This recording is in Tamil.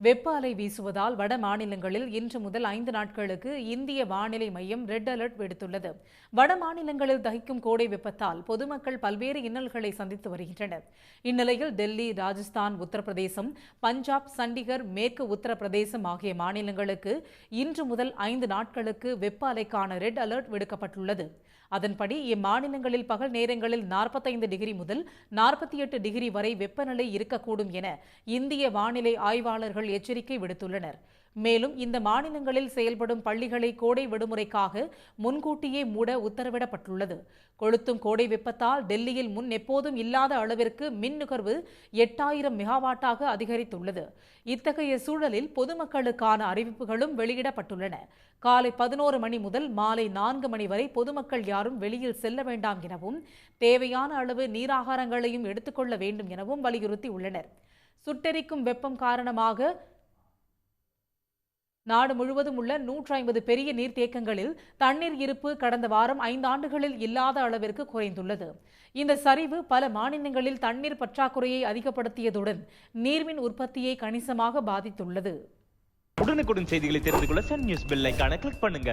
வெப்ப அலை வீசுவதால் வட மாநிலங்களில் இன்று முதல் ஐந்து நாட்களுக்கு இந்திய வானிலை மையம் ரெட் அலர்ட் விடுத்துள்ளது. வட மாநிலங்களில் தகிக்கும் கோடை வெப்பத்தால் பொதுமக்கள் பல்வேறு இன்னல்களை சந்தித்து வருகின்றனர். இந்நிலையில் டெல்லி ராஜஸ்தான் உத்தரப்பிரதேசம் பஞ்சாப் சண்டிகர் மேற்கு உத்தரப்பிரதேசம் ஆகிய மாநிலங்களுக்கு இன்று முதல் ஐந்து நாட்களுக்கு வெப்ப அலைக்கான ரெட் அலர்ட் விடுக்கப்பட்டுள்ளது. அதன்படி இம்மாநிலங்களில் பகல் நேரங்களில் நாற்பத்தைந்து டிகிரி முதல் நாற்பத்தி எட்டு டிகிரி வரை வெப்பநிலை இருக்கக்கூடும் என இந்திய வானிலை ஆய்வாளர்கள் அதிகாரிகள் எச்சரிக்கை விடுத்துள்ளனர். மேலும் இந்த மாநிலங்களில் செயல்படும் பள்ளிகளை கோடை விடுமுறைக்காக முன்கூட்டியே மூட உத்தரவிடப்பட்டுள்ளது. கொளுத்தும் கோடை வெப்பத்தால் டெல்லியில் முன் எப்போதும் இல்லாத அளவிற்கு மின் நுகர்வு எட்டாயிரம் மெகாவாட்டாக அதிகரித்துள்ளது. இத்தகைய சூழலில் பொதுமக்களுக்கான அறிவிப்புகளும் வெளியிடப்பட்டுள்ளன. காலை பதினோரு மணி முதல் மாலை நான்கு மணி வரை பொதுமக்கள் யாரும் வெளியில் செல்ல வேண்டாம் எனவும் தேவையான அளவு நீராகாரங்களையும் எடுத்துக்கொள்ள வேண்டும் எனவும் வலியுறுத்தி உள்ளனர் சுட்டெரிக்கும் வெப்பம் காரணமாக நாடு முழுவதும் உள்ள நூற்றி ஐம்பது பெரிய நீர்த்தேக்கங்களில் தண்ணீர் இருப்பு கடந்த வாரம் ஐந்து ஆண்டுகளில் இல்லாத அளவிற்கு குறைந்துள்ளது. இந்த சரிவு பல மாநிலங்களில் தண்ணீர் பற்றாக்குறையை அதிகப்படுத்தியதுடன் நீர்மின் உற்பத்தியை கணிசமாக பாதித்துள்ளது. உடனுக்குடன் செய்திகளை தெரிந்து கொள்ள சன் நியூஸ் பெல் கிளிக் பண்ணுங்க.